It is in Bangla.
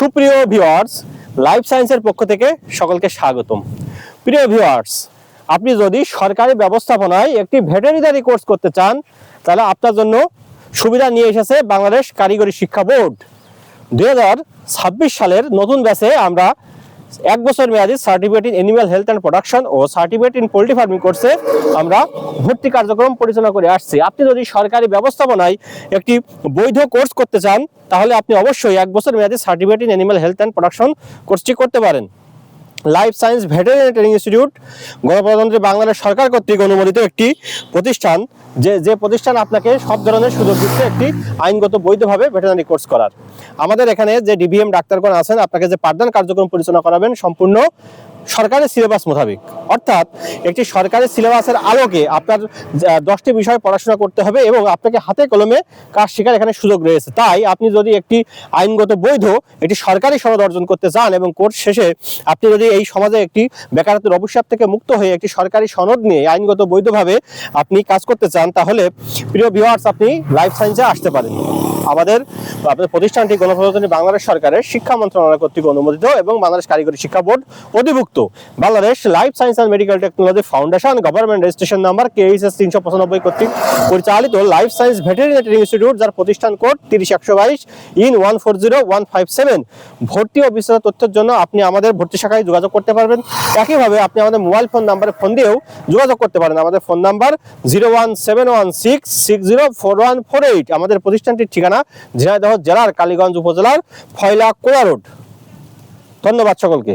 সুপ্রিয় ভিওয়ার্স লাইফ সায়েন্সের পক্ষ থেকে সকলকে স্বাগতম। প্রিয় ভিওয়ার্স আপনি যদি সরকারি ব্যবস্থাপনায় একটি ভেটেরিনারি কোর্স করতে চান, তাহলে আপনার জন্য সুবিধা নিয়ে এসেছে বাংলাদেশ কারিগরি শিক্ষা বোর্ড। দু হাজার ছাব্বিশ সালের নতুন ব্যাচে আমরা এক বছর মেয়াদী certificate in animal health and production O certificate in poultry farming কোর্সে আমরা ভর্তি কার্যক্রম পরিচালনা করে আসছি। আপনি যদি সরকারি ব্যবস্থাপনায় একটি বৈধ কোর্স করতে চান, তাহলে আপনি অবশ্যই এক বছর মেয়াদী certificate in animal health and production কোর্সটি করতে পারেন। Life science veterinary training institute, গণপ্রজাতন্ত্রী বাংলাদেশ সরকার কর্তৃক অনুমোদিত একটি প্রতিষ্ঠান, যে যে প্রতিষ্ঠান আপনাকে সব ধরনের সুযোগ দিচ্ছে একটি আইনগত বৈধভাবে ভেটেরিনারি কোর্স করার। আমাদের এখানে যে ডিভিএম ডাক্তারগণ আছেন, আপনাকে যে পাঠদান কার্যক্রম পরিচালনা করাবেন, সম্পূর্ণ সরকারি সিলেবাস মোতাবেক। অর্থাৎ একটি সরকারি সিলেবাসের আলোকে আপনার দশটি বিষয় পড়াশোনা করতে হবে এবং আপনাকে হাতে কলমে কাজ শেখার এখানে সুযোগ রয়েছে। তাই আপনি যদি একটি আইনগত বৈধ, একটি সরকারি সনদ অর্জন করতে চান এবং কোর্স শেষে আপনি যদি এই সমাজে একটি বেকারত্বের অভিশাপ থেকে মুক্ত হয়ে একটি সরকারি সনদ নিয়ে আইনগত বৈধভাবে আপনি কাজ করতে চান, তাহলে প্রিয় ভিউয়ার্স আপনি লাইফ সায়েন্সে আসতে পারেন। আমাদের আপনাদের প্রতিষ্ঠানটি গণপ্রজাতন্ত্রী বাংলাদেশ সরকারের শিক্ষা মন্ত্রণালয় কর্তৃক অনুমোদিত এবং বাংলাদেশ কারিগরি শিক্ষা বোর্ড অধিভুক্ত। Bangladesh life science and medical technology foundation government registration number KHS তিনশো পঁচানব্বই কর্তৃক পরিচালিত life science veterinary training institute, যার প্রতিষ্ঠান কোড তিরিশ একশো বাইশ in one four zero one five seven. ভর্তি ও বিস্তারিত তথ্যের জন্য আপনি আমাদের ভর্তি শাখায় যোগাযোগ করতে পারবেন। একইভাবে আপনি আমাদের মোবাইল ফোন নাম্বারে ফোন দিয়েও যোগাযোগ করতে পারেন। আমাদের phone number zero one seven one six six zero four one four eight. আমাদের প্রতিষ্ঠানটির ঠিকানা ঝিনাইদহ জেলার কালীগঞ্জ উপজেলার ফয়লা কোলা রোড। ধন্যবাদ সকলকে।